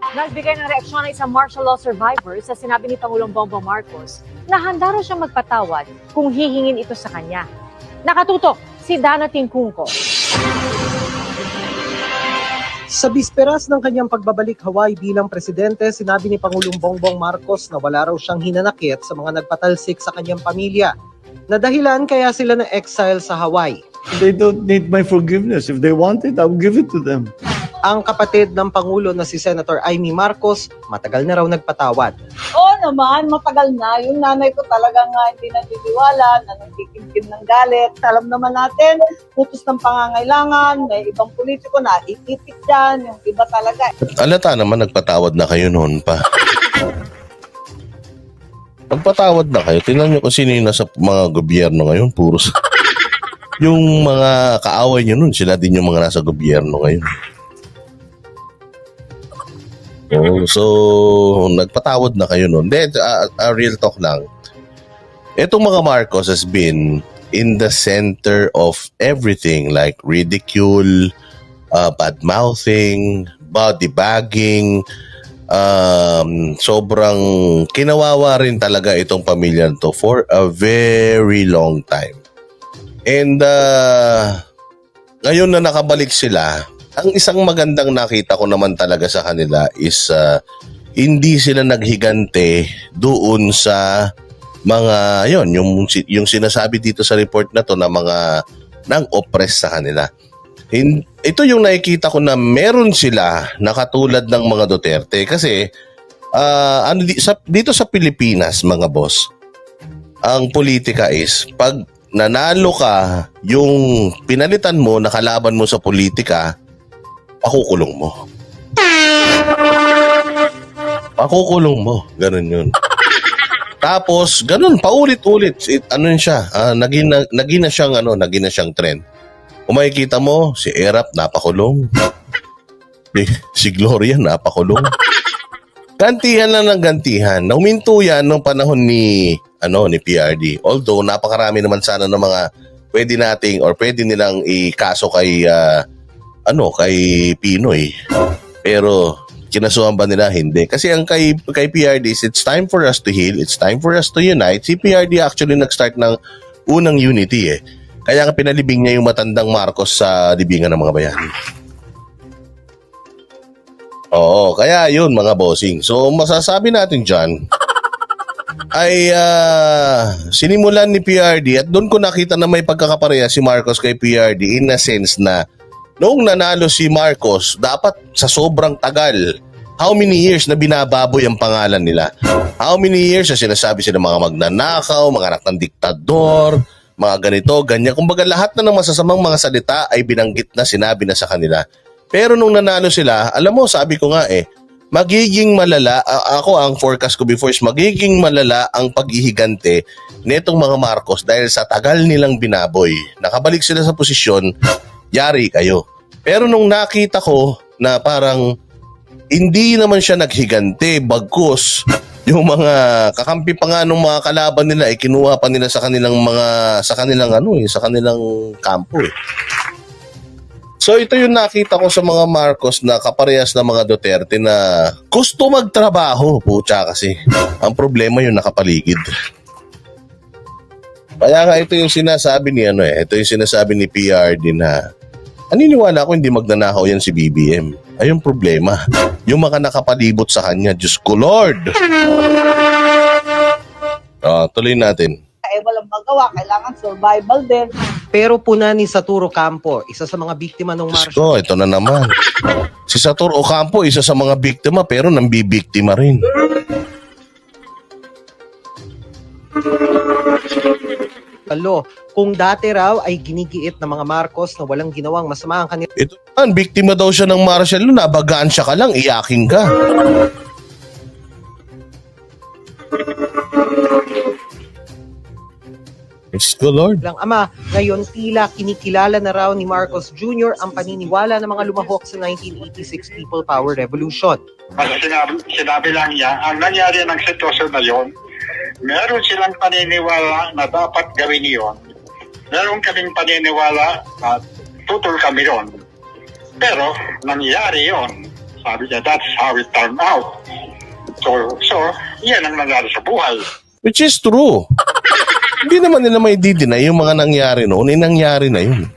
Nagbigay ng reaksyon ng isang martial law survivor sa sinabi ni Pangulong Bongbong Marcos na handa raw siyang magpatawad kung hihingin ito sa kanya. Nakatutok si Dana Tingkungko. Sa bisperas ng kanyang pagbabalik Hawaii bilang presidente, sinabi ni Pangulong Bongbong Marcos na wala raw siyang hinanakit sa mga nagpatalsik sa kanyang pamilya. Na dahilan kaya sila na exile sa Hawaii. They don't need my forgiveness. If they want it, I'll give it to them. Ang kapatid ng Pangulo na si Senator Amy Marcos, matagal na raw nagpatawad. Oo naman, matagal na. Yung nanay ko talaga nga hindi naniniwala, nanagkikimkim ng galit. Alam naman natin, putos ng pangangailangan, may ibang politiko na ikitik dyan, yung iba talaga. Alata naman nagpatawad na kayo noon pa. Nagpatawad na kayo. Tingnan nyo kung sino yung nasa mga gobyerno ngayon. Puro sa... yung mga kaaway nyo noon, sila din yung mga nasa gobyerno ngayon. So, nagpatawad na kayo noon. Then, uh, uh, real talk lang. Itong mga Marcos has been in the center of everything like ridicule, uh, bad-mouthing, body bagging, um, sobrang kinawawa rin talaga itong pamilya to for a very long time. And uh, ngayon na nakabalik sila, ang isang magandang nakita ko naman talaga sa kanila is uh, hindi sila naghigante doon sa mga yon yung yung sinasabi dito sa report na to na mga nang oppress sa kanila. Hin- ito yung nakikita ko na meron sila na katulad ng mga Duterte kasi ah, ano di- sa, dito sa Pilipinas mga boss ang politika is pag nanalo ka yung pinalitan mo nakalaban mo sa politika pakukulong mo pakukulong mo ganun yun tapos ganun paulit-ulit It- ano yun siya ah, naging, na, naging na siyang ano naging na siyang trend kung makikita mo, si Erap napakulong. Si, si Gloria napakulong. Gantihan lang ng gantihan. Nauminto yan nung panahon ni ano ni PRD. Although napakarami naman sana ng mga pwede nating or pwede nilang ikaso kay ah, ano kay Pinoy. Pero kinasuhan ba nila? Hindi. Kasi ang kay, kay PRD is it's time for us to heal. It's time for us to unite. Si PRD actually nag-start ng unang unity eh. Kaya nga pinalibing niya yung matandang Marcos sa libingan ng mga bayani. Oo, kaya yun mga bossing. So masasabi natin dyan, ay ah, sinimulan ni PRD at doon ko nakita na may pagkakapareha si Marcos kay PRD in a sense na noong nanalo si Marcos, dapat sa sobrang tagal, how many years na binababoy ang pangalan nila? How many years na sinasabi sila mga magnanakaw, mga anak ng diktador, mga ganito, ganyan. Kumbaga lahat na ng masasamang mga salita ay binanggit na sinabi na sa kanila. Pero nung nanalo sila, alam mo, sabi ko nga eh, magiging malala, ako ang forecast ko before is magiging malala ang paghihigante netong mga Marcos dahil sa tagal nilang binaboy. Nakabalik sila sa posisyon, yari kayo. Pero nung nakita ko na parang hindi naman siya naghigante, bagkus yung mga kakampi pa nga ng mga kalaban nila ay kinuha pa nila sa kanilang mga sa kanilang ano eh, sa kanilang kampo eh. So ito yung nakita ko sa mga Marcos na kaparehas na mga Duterte na gusto magtrabaho, pucha kasi. Ang problema yung nakapaligid. Kaya nga ito yung sinasabi ni ano eh, ito yung sinasabi ni PRD na Aniniwala ko hindi magnanakaw yan si BBM. Ayun problema. Yung mga nakapalibot sa kanya, Diyos ko Lord! Ah, tuloy natin. Eh, walang magawa, kailangan survival din. Pero puna ni Saturo Campo, isa sa mga biktima ng Diyos ko, ito na naman. Si Satur Ocampo, isa sa mga biktima, pero nambibiktima rin. Law, kung dati raw ay ginigiit ng mga Marcos na walang ginawang masama ang kanilang Ito naman, biktima daw siya ng martial law, nabagaan siya ka lang, iyakin ka. Diyos ko, Lord. ama, ngayon tila kinikilala na raw ni Marcos Jr. ang paniniwala ng mga lumahok sa 1986 People Power Revolution. Kasi sinabi, sinabi lang niya, ang nangyari ng sitwasyon na yon, meron silang paniniwala na dapat gawin yon. Meron kaming paniniwala na tutol kami yon. Pero nangyari yon. Sabi niya, that's how it turned out. So, so yan ang nangyari sa buhay. Which is true. Hindi naman nila may didinay yung mga nangyari noon. Eh, nangyari na yun.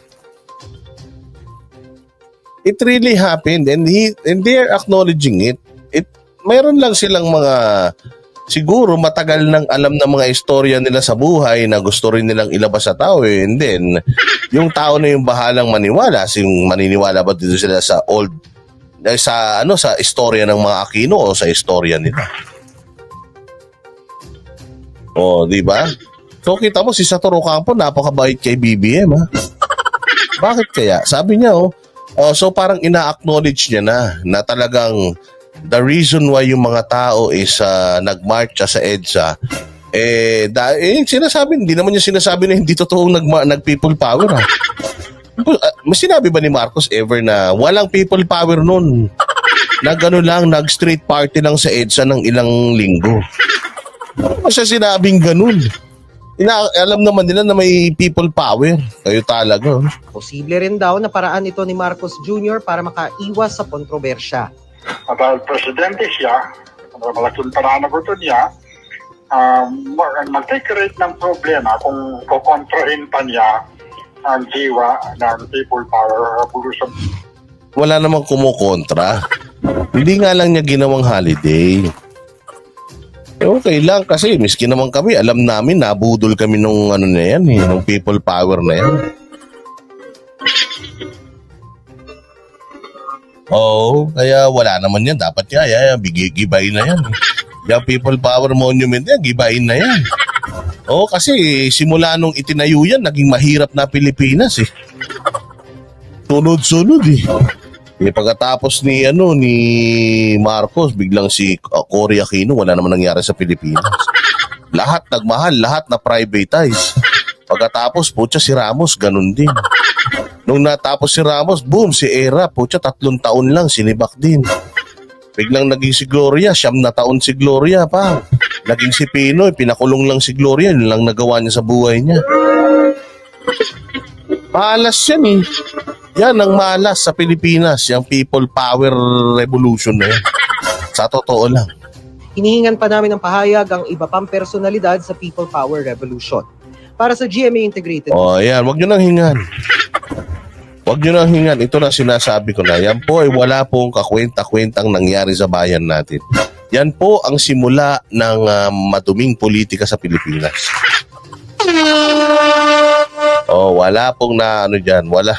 It really happened and he and they're acknowledging it. It mayroon lang silang mga siguro matagal nang alam ng mga istorya nila sa buhay na gusto rin nilang ilabas sa tao eh. And then yung tao na yung bahalang maniwala, yung maniniwala ba dito sila sa old eh, sa ano sa istorya ng mga Aquino o sa istorya nila. Oh, di ba? So kita mo si Satoru Campo napakabait kay BBM ha. Bakit kaya? Sabi niya oh, oh so parang ina-acknowledge niya na na talagang the reason why yung mga tao is uh, nagmarcha sa EDSA eh, da, eh sinasabi, hindi naman niya sinasabi na hindi totoong nag, nag-people power ha. Uh, mas sinabi ba ni Marcos ever na walang people power noon? Na gano'n lang, nag-street party lang sa EDSA ng ilang linggo. Ano siya sinabing ganun? Ina alam naman nila na may people power. Kayo talaga. oh. Posible rin daw na paraan ito ni Marcos Jr. para makaiwas sa kontrobersya. At presidente siya, malaking pananagutan niya, um, mag- mag-create ng problema kung kukontrahin pa niya ang diwa ng people power revolution. Wala namang kumukontra. Hindi nga lang niya ginawang holiday. Eh, okay lang kasi miski naman kami, alam namin nabudol kami nung ano na yan, eh, nung people power na yan. Oo, kaya wala naman yan. Dapat yan, yan, yan bigay na yan. Yung people power monument yan, gibayin na yan. Oo, kasi simula nung itinayo yan, naging mahirap na Pilipinas eh. Sunod-sunod eh. Eh, pagkatapos ni ano ni Marcos, biglang si uh, Cory Aquino, wala naman nangyari sa Pilipinas. lahat nagmahal, lahat na privatize. Pagkatapos, putya si Ramos, ganun din. Nung natapos si Ramos, boom, si Era, putya tatlong taon lang, sinibak din. Biglang naging si Gloria, siyam na taon si Gloria pa. Naging si Pinoy, pinakulong lang si Gloria, yun lang nagawa niya sa buhay niya. Malas yan eh. Yan ang malas sa Pilipinas, yung people power revolution na yan. Sa totoo lang. Hinihingan pa namin ng pahayag ang iba pang personalidad sa People Power Revolution. Para sa GMA Integrated oh, yan. Huwag nyo nang hingan. Huwag nyo nang hingan. Ito na sinasabi ko na. Yan po ay wala pong kakwenta-kwentang nangyari sa bayan natin. Yan po ang simula ng ah, maduming politika sa Pilipinas. Oh, wala pong na ano diyan, wala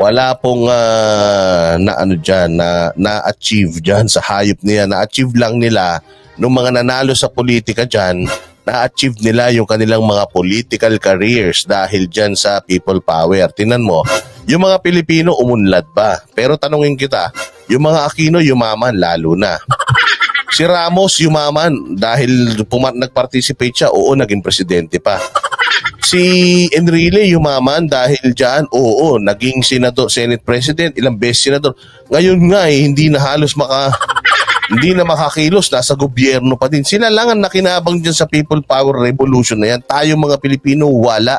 wala pong ah, na ano diyan na na-achieve diyan sa hayop niya. Na-achieve lang nila nung mga nanalo sa politika diyan, na-achieve nila yung kanilang mga political careers dahil diyan sa people power. Tinan mo, yung mga Pilipino umunlad ba? Pero tanungin kita, yung mga Aquino yumaman lalo na. Si Ramos yumaman dahil pumat nag-participate siya, oo, naging presidente pa. Si Enrile yumaman dahil dyan, oo, naging senador, Senate President, ilang beses senador. Ngayon nga eh, hindi na halos maka, hindi na makakilos, nasa gobyerno pa din. Sila lang ang nakinabang dyan sa People Power Revolution na yan. Tayo mga Pilipino, wala.